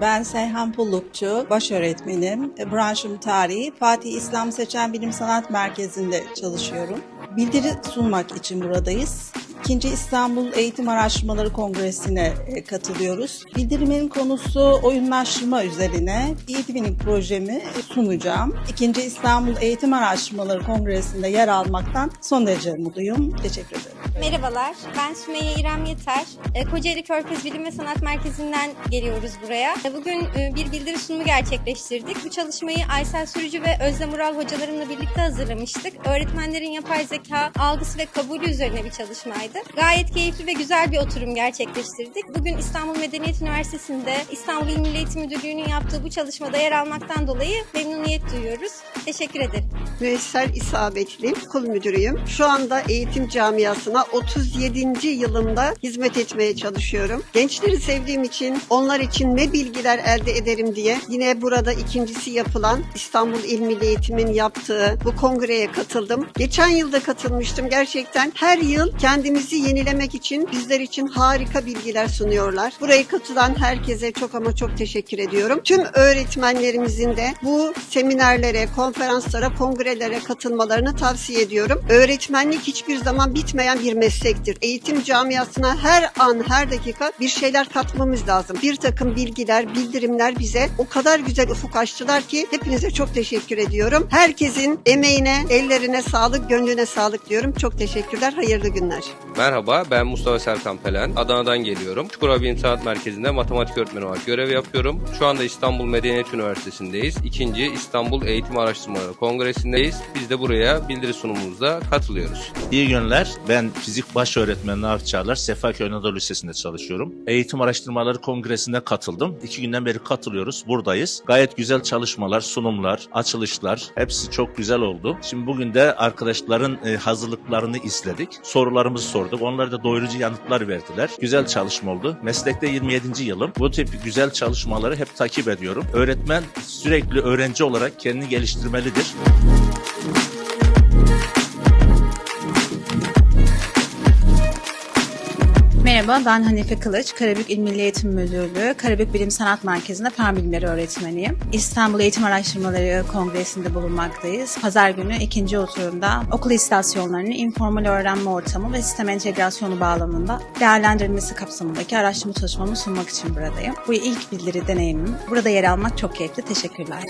Ben Seyhan Pullukçu, baş öğretmenim. E, Branşım tarihi. Fatih İslam Seçen Bilim Sanat Merkezi'nde çalışıyorum. Bildiri sunmak için buradayız. İkinci İstanbul Eğitim Araştırmaları Kongresi'ne e, katılıyoruz. Bildirimin konusu oyunlaştırma üzerine e-twinning projemi sunacağım. İkinci İstanbul Eğitim Araştırmaları Kongresi'nde yer almaktan son derece mutluyum. Teşekkür ederim. Merhabalar, ben Sümeyye İrem Yeter. E, Kocaeli Körfez Bilim ve Sanat Merkezi'nden geliyoruz buraya. E, Bugün bir bildiri sunumu gerçekleştirdik. Bu çalışmayı Aysel Sürücü ve Özlem Ural hocalarımla birlikte hazırlamıştık. Öğretmenlerin yapay zeka algısı ve kabulü üzerine bir çalışmaydı. Gayet keyifli ve güzel bir oturum gerçekleştirdik. Bugün İstanbul Medeniyet Üniversitesi'nde İstanbul İl Milli Eğitim Müdürlüğü'nün yaptığı bu çalışmada yer almaktan dolayı memnuniyet duyuyoruz. Teşekkür ederim. Müessel isabetli kul müdürüyüm. Şu anda eğitim camiasına 37. yılımda hizmet etmeye çalışıyorum. Gençleri sevdiğim için onlar için ne bilgiler elde ederim diye yine burada ikincisi yapılan İstanbul İl Milli Eğitim'in yaptığı bu kongreye katıldım. Geçen yılda katılmıştım. Gerçekten her yıl kendimizi yenilemek için bizler için harika bilgiler sunuyorlar. Buraya katılan herkese çok ama çok teşekkür ediyorum. Tüm öğretmenlerimizin de bu seminerlere, konferanslara, kongrelere katılmalarını tavsiye ediyorum. Öğretmenlik hiçbir zaman bitmeyen bir meslektir. Eğitim camiasına her an, her dakika bir şeyler katmamız lazım. Bir takım bilgiler, bildirimler bize o kadar güzel ufuk açtılar ki hepinize çok teşekkür ediyorum. Herkesin emeğine, ellerine sağlık, gönlüne sağlık diyorum. Çok teşekkürler, hayırlı günler. Merhaba, ben Mustafa Serkan Pelen. Adana'dan geliyorum. Çukurova Bilim Sanat Merkezi'nde matematik öğretmeni olarak görev yapıyorum. Şu anda İstanbul Medeniyet Üniversitesi'ndeyiz. İkinci İstanbul Eğitim Araştırmaları Kongresi'ndeyiz. Biz de buraya bildiri sunumumuzda katılıyoruz. İyi günler. Ben fizik baş öğretmeni Nahit Çağlar. Sefaköy Anadolu Lisesi'nde çalışıyorum. Eğitim Araştırmaları Kongresi'ne katıldım. İki günden beri katılıyoruz. Buradayız. Gayet güzel çalışmalar, sunumlar, açılışlar. Hepsi çok güzel oldu. Şimdi bugün de arkadaşların e, hazırlıklarını izledik. Sorularımızı sorduk. Onlar da doyurucu yanıtlar verdiler. Güzel çalışma oldu. Meslekte 27. yılım. Bu tip güzel çalışmaları hep takip ediyorum. Öğretmen sürekli öğrenci olarak kendini geliştirmelidir. Merhaba, ben Hanife Kılıç, Karabük İl Milli Eğitim Müdürlüğü, Karabük Bilim Sanat Merkezi'nde fen bilimleri öğretmeniyim. İstanbul Eğitim Araştırmaları Kongresi'nde bulunmaktayız. Pazar günü ikinci oturumda okul istasyonlarının informal öğrenme ortamı ve sistem entegrasyonu bağlamında değerlendirilmesi kapsamındaki araştırma çalışmamı sunmak için buradayım. Bu ilk bildiri deneyimim. Burada yer almak çok keyifli. Teşekkürler.